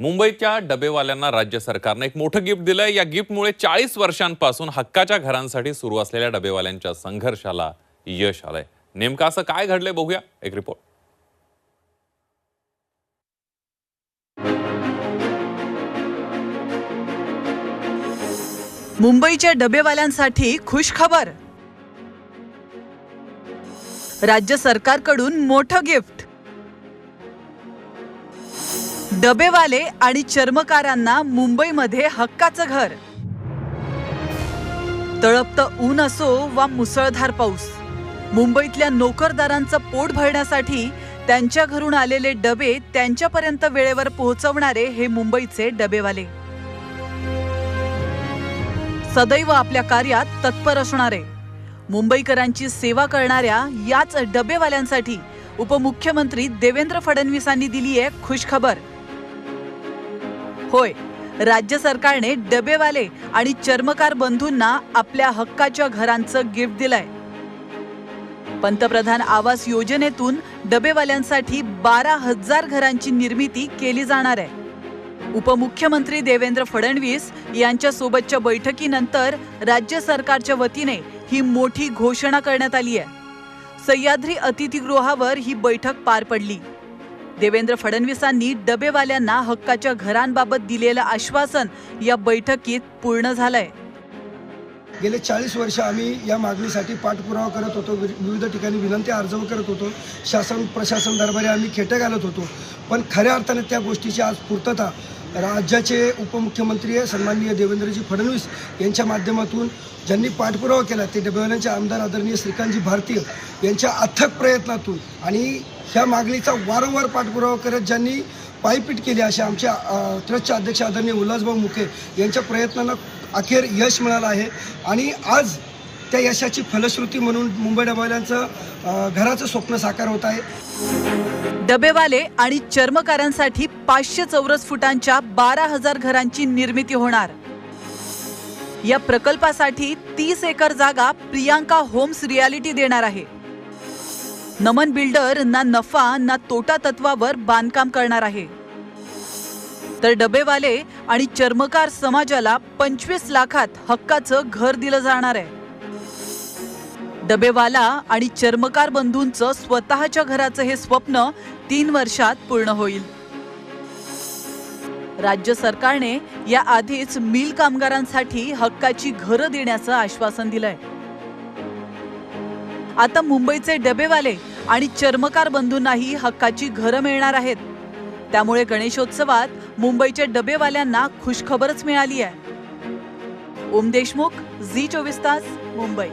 मुंबईच्या डबेवाल्यांना राज्य सरकारनं एक मोठं गिफ्ट दिलंय. या गिफ्टमुळे चाळीस वर्षांपासून हक्काच्या घरांसाठी सुरू असलेल्या डबेवाल्यांच्या संघर्षाला यश आलंय. नेमकं असं काय घडलंय बघूया. एक रिपोर्ट. मुंबईच्या डबेवाल्यांसाठी खुश खबर राज्य सरकारकडून मोठं गिफ्ट. डबेवाले आणि चर्मकारांना मुंबईमध्ये हक्काचं घर. तळपतं ऊन असो वा मुसळधार पाऊस मुंबईतल्या नोकरदारांचं पोट भरण्यासाठी त्यांच्या घरून आलेले डबे त्यांच्यापर्यंत वेळेवर पोहोचवणारे हे मुंबईचे डबेवाले. सदैव आपल्या कार्यात तत्पर असणारे मुंबईकरांची सेवा करणाऱ्या याच डबेवाल्यांसाठी उपमुख्यमंत्री देवेंद्र फडणवीसांनी दिली आहे खुशखबर. होय. राज्य सरकारने डबेवाले आणि चर्मकार बंधूंना आपल्या हक्काच्या घरांचं गिफ्ट दिलंय. पंतप्रधान आवास योजनेतून डबेवाल्यांसाठी बारा हजार घरांची निर्मिती केली जाणार आहे. उपमुख्यमंत्री देवेंद्र फडणवीस यांच्या सोबतच्या बैठकीनंतर राज्य सरकारच्या वतीने ही मोठी घोषणा करण्यात आली आहे. सह्याद्री अतिथीगृहावर ही बैठक पार पडली. देवेंद्र फडणवीसांनी डबेवाल्यांना हक्काच्या घरांबाबत दिलेलं आश्वासन या बैठकीत पूर्ण झालंय. गेले चाळीस वर्ष आम्ही या मागणीसाठी पाठपुरावा करत होतो वि- विविध ठिकाणी विनंती अर्ज करत होतो शासन प्रशासन दरबारी आम्ही खेटे घालत होतो. पण खऱ्या अर्थाने त्या गोष्टीची आज पूर्तता राज्याचे उपमुख्यमंत्री सन्माननीय देवेंद्रजी फडणवीस यांच्या माध्यमातून ज्यांनी पाठपुरावा केला ते डबेवाल्यांचे आमदार आदरणीय श्रीकांतजी भारतीय यांच्या अथक प्रयत्नातून आणि ह्या मागणीचा वारंवार पाठपुरावा करत ज्यांनी पायपीट केली अशा आमच्या ट्रस्टचे अध्यक्ष आदरणीय उल्हासभाऊ मुखे यांच्या प्रयत्नांना अखेर यश मिळालं आहे. आणि आज त्या यशाची फलश्रुती म्हणून मुंबई डबेवाल्यांचं घराचं स्वप्न साकार होत आहे. डबेवाले आणि चर्मकारांसाठी पाचशे चौरस फुटांच्या बारा हजार घरांची निर्मिती होणार. या प्रकल्पासाठी तीस एकर जागा प्रियांका होम्स रियालिटी देणार आहे. नमन बिल्डर ना नफा ना तोटा तत्वावर बांधकाम करणार आहे. तर डबेवाले आणि चर्मकार समाजाला पंचवीस लाखात हक्काचं घर दिलं जाणार आहे. डबेवाला आणि चर्मकार बंधूंचं स्वतःच्या घराचं हे स्वप्न तीन वर्षात पूर्ण होईल. राज्य सरकारने या आधीच मिल कामगारांसाठी हक्काची घरं देण्याचं आश्वासन दिलंय. आता मुंबईचे डबेवाले आणि चर्मकार बंधूंनाही हक्काची घरं मिळणार आहेत. त्यामुळे गणेशोत्सवात मुंबईच्या डबेवाल्यांना खुशखबरच मिळाली आहे ओम देशमुख झी चोवीस तास मुंबई.